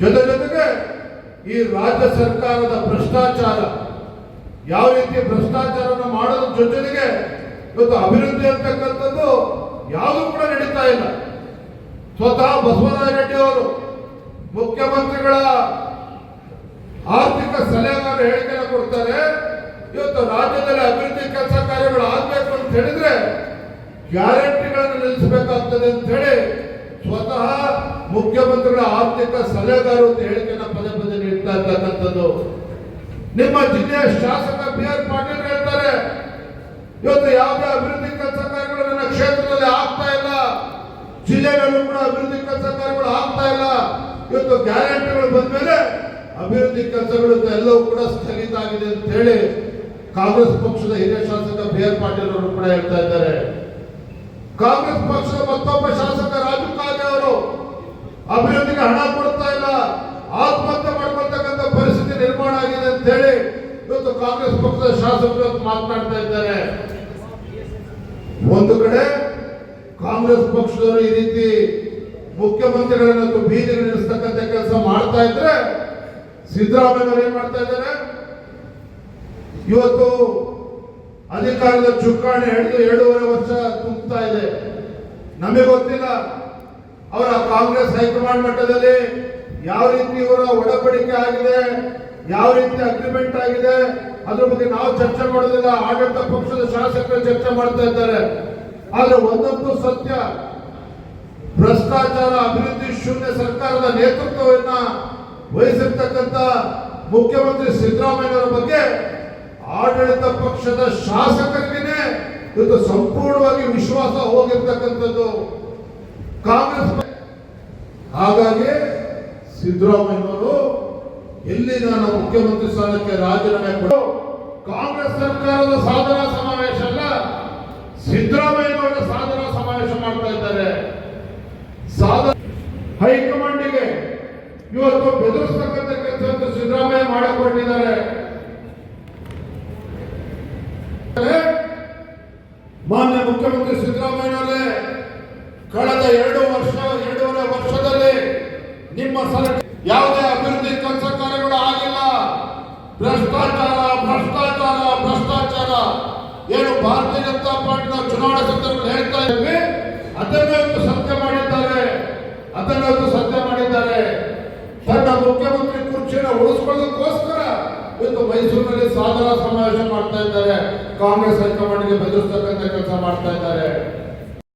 ಜೊತೆ ಜೊತೆಗೆ ಈ ರಾಜ್ಯ ಸರ್ಕಾರದ ಭ್ರಷ್ಟಾಚಾರ, ಯಾವ ರೀತಿ ಭ್ರಷ್ಟಾಚಾರನ ಮಾಡೋದ್ರ ಜೊತೆಗೆ ಇವತ್ತು ಅಭಿವೃದ್ಧಿ ಅಂತಕ್ಕಂಥದ್ದು ಯಾವುದು ಕೂಡ ನಡೀತಾ ಇಲ್ಲ. ಸ್ವತಃ ಬಸವರಾಜ ರೆಡ್ಡಿ ಅವರು ಮುಖ್ಯಮಂತ್ರಿಗಳ ಆರ್ಥಿಕ ಸಲಹೆಗಾರ ಹೇಳಿಕೆಯನ್ನು ಕೊಡ್ತಾರೆ. ಇವತ್ತು ರಾಜ್ಯದಲ್ಲಿ ಅಭಿವೃದ್ಧಿ ಕೆಲಸ ಕಾರ್ಯಗಳು ಆಗ್ಬೇಕು ಅಂತ ಹೇಳಿದ್ರೆ ಗ್ಯಾರಂಟಿಗಳನ್ನು ನಿಲ್ಲಿಸಬೇಕಾಗ್ತದೆ ಅಂತ ಹೇಳಿ ಮುಖ್ಯಮಂತ್ರಿಗಳ ಆರ್ಥಿಕ ಸಲಹೆಗಾರ ಅಂತ ಹೇಳಿಕೆಯನ್ನು ಪದೇ ಪದೇ ನೀಡ್ತಾ ಇರ್ತಕ್ಕಂಥದ್ದು. ನಿಮ್ಮ ಜಿಲ್ಲೆಯ ಶಾಸಕ ಬಿ ಆರ್ ಪಾಟೀಲ್ ಹೇಳ್ತಾರೆ, ಇವತ್ತು ಯಾವುದೇ ಅಭಿವೃದ್ಧಿ ಕೆಲಸ ಕಾರ್ಯಗಳು ನನ್ನ ಕ್ಷೇತ್ರದಲ್ಲಿ ಆಗ್ತಾ ಇಲ್ಲ. ಜಿಲ್ಲೆಗಳಲ್ಲೂ ಕೂಡ ಅಭಿವೃದ್ಧಿ ಕೆಲಸ ಕಾರ್ಯಗಳು ಆಗ್ತಾ ಇಲ್ಲ. ಇವತ್ತು ಗ್ಯಾರಂಟಿಗಳು ಬಂದ್ಮೇಲೆ ಅಭಿವೃದ್ಧಿ ಕೆಲಸಗಳು ಎಲ್ಲವೂ ಕೂಡ ಸ್ಥಗಿತ ಆಗಿದೆ ಅಂತ ಹೇಳಿ ಕಾಂಗ್ರೆಸ್ ಪಕ್ಷದ ಹಿರಿಯ ಶಾಸಕ ಬಿ ಆರ್ ಪಾಟೀಲ್ ಅವರು ಕೂಡ ಹೇಳ್ತಾ ಇದ್ದಾರೆ. ಕಾಂಗ್ರೆಸ್ ಪಕ್ಷದ ಮತ್ತೊಬ್ಬ ಶಾಸಕ ಅಭಿವೃದ್ಧಿಗೆ ಹಣ ಕೊಡ್ತಾ ಇಲ್ಲ, ಆತ್ಮಹತ್ಯೆ ಮಾಡ್ಕೊಳ್ತಕ್ಕಂಥ ಪರಿಸ್ಥಿತಿ ನಿರ್ಮಾಣ ಆಗಿದೆ ಅಂತ ಹೇಳಿ ಇವತ್ತು ಕಾಂಗ್ರೆಸ್ ಪಕ್ಷದ ಶಾಸಕರು ಮಾತನಾಡ್ತಾ ಇದ್ದಾರೆ. ಒಂದು ಕಡೆ ಕಾಂಗ್ರೆಸ್ ಪಕ್ಷದವರು ಈ ರೀತಿ ಮುಖ್ಯಮಂತ್ರಿಗಳನ್ನ ಬೀದಿ ನಿಲ್ಲಿಸ್ತಕ್ಕಂಥ ಕೆಲಸ ಮಾಡ್ತಾ ಇದ್ರೆ ಸಿದ್ದರಾಮಯ್ಯ ಏನ್ ಮಾಡ್ತಾ ಇದ್ದಾರೆ? ಇವತ್ತು ಅಧಿಕಾರದ ಚುಕ್ಕಾಣಿ ಹಿಡಿದು ಎರಡೂವರೆ ವರ್ಷ ತುಂಬುತ್ತಾ ಇದೆ. ನಮಗೆ ಗೊತ್ತಿಲ್ಲ ಅವರ ಕಾಂಗ್ರೆಸ್ ಹೈಕಮಾಂಡ್ ಮಟ್ಟದಲ್ಲಿ ಯಾವ ರೀತಿ ಇವರ ಒಡಂಬಡಿಕೆ ಆಗಿದೆ, ಯಾವ ರೀತಿ ಅಗ್ರಿಮೆಂಟ್ ಆಗಿದೆ, ಅದ್ರ ಬಗ್ಗೆ ನಾವು ಚರ್ಚೆ ಮಾಡೋದಿಲ್ಲ. ಆಡಳಿತ ಪಕ್ಷದ ಶಾಸಕರು ಚರ್ಚೆ ಮಾಡ್ತಾ ಇದ್ದಾರೆ. ಆದ್ರೆ ಒಂದಂತೂ ಸತ್ಯ, ಭ್ರಷ್ಟಾಚಾರ, ಅಭಿವೃದ್ಧಿ ಶೂನ್ಯ ಸರ್ಕಾರದ ನೇತೃತ್ವವನ್ನ ವಹಿಸಿರ್ತಕ್ಕಂಥ ಮುಖ್ಯಮಂತ್ರಿ ಸಿದ್ದರಾಮಯ್ಯನವರ ಬಗ್ಗೆ ಆಡಳಿತ ಪಕ್ಷದ ಶಾಸಕರಿಗೆ ಇವತ್ತು ಸಂಪೂರ್ಣವಾಗಿ ವಿಶ್ವಾಸ ಹೋಗಿರ್ತಕ್ಕಂಥದ್ದು. ಕಾಂಗ್ರೆಸ್ ಹಾಗಾಗಿ ಸಿದ್ದರಾಮಯ್ಯನವರು ಎಲ್ಲಿ ನಾನು ಮುಖ್ಯಮಂತ್ರಿ ಸ್ಥಾನಕ್ಕೆ ರಾಜೀನಾಮೆ ಕೊಟ್ಟು ಕಾಂಗ್ರೆಸ್ ಸರ್ಕಾರದ ಸಾಧನಾ ಸಮಾವೇಶ ಅಲ್ಲ, ಸಿದ್ದರಾಮಯ್ಯನವರ ಸಾಧನಾ ಸಮಾವೇಶ ಮಾಡ್ತಾ ಇದ್ದಾರೆ. ಸಾಧನ ಹೈಕಮಾಂಡಿಗೆ ಇವತ್ತು ಬೆದರಿಸ್ತಕ್ಕಂಥ ಕೆಲಸ ಸಿದ್ದರಾಮಯ್ಯ ಮಾಡಿಕೊಂಡಿದ್ದಾರೆ ಮಾನ್ಯ ಮುಖ್ಯಮಂತ್ರಿ ಸಿದ್ದರಾಮಯ್ಯನವರೇ ಕಳೆದ ಎರಡು ವರ್ಷ, ಎರಡೂವರೆ ವರ್ಷದಲ್ಲಿ ನಿಮ್ಮ ಸರ್ಕಾರ ಯಾವುದೇ ಅಭಿವೃದ್ಧಿ ಕೆಲಸ ಕಾರ್ಯಗಳು ಆಗಿಲ್ಲ. ಭ್ರಷ್ಟಾಚಾರ ಭ್ರಷ್ಟಾಚಾರ ಭ್ರಷ್ಟಾಚಾರ. ಏನು ಭಾರತೀಯ ಜನತಾ ಪಾರ್ಟಿನ ಚುನಾವಣಾ ಸಂದರ್ಭದಲ್ಲಿ ಹೇಳ್ತಾ ಇದ್ದೀವಿ. ಅದನ್ನು ಸತ್ಯ ಮಾಡಿದ್ದಾರೆ. ಅದನ್ನು ಸತ್ಯ ಮಾಡಿದ್ದಾರೆ. ತನ್ನ ಮುಖ್ಯಮಂತ್ರಿ ಕುರ್ಚಿಯನ್ನು ಉಳಿಸ್ಕೊಳ್ಳೋದಕ್ಕೋಸ್ಕರ ಇವತ್ತು ಮೈಸೂರಿನಲ್ಲಿ ಸಾಧನ ಸಮಾವೇಶ ಮಾಡ್ತಾ ಇದ್ದಾರೆ. ಕಾಂಗ್ರೆಸ್ ಹೈಕಮಾಂಡ್ಗೆ ಬೆದರಿಸ್ತಕ್ಕಂಥ ಕೆಲಸ ಮಾಡ್ತಾ ಇದ್ದಾರೆ.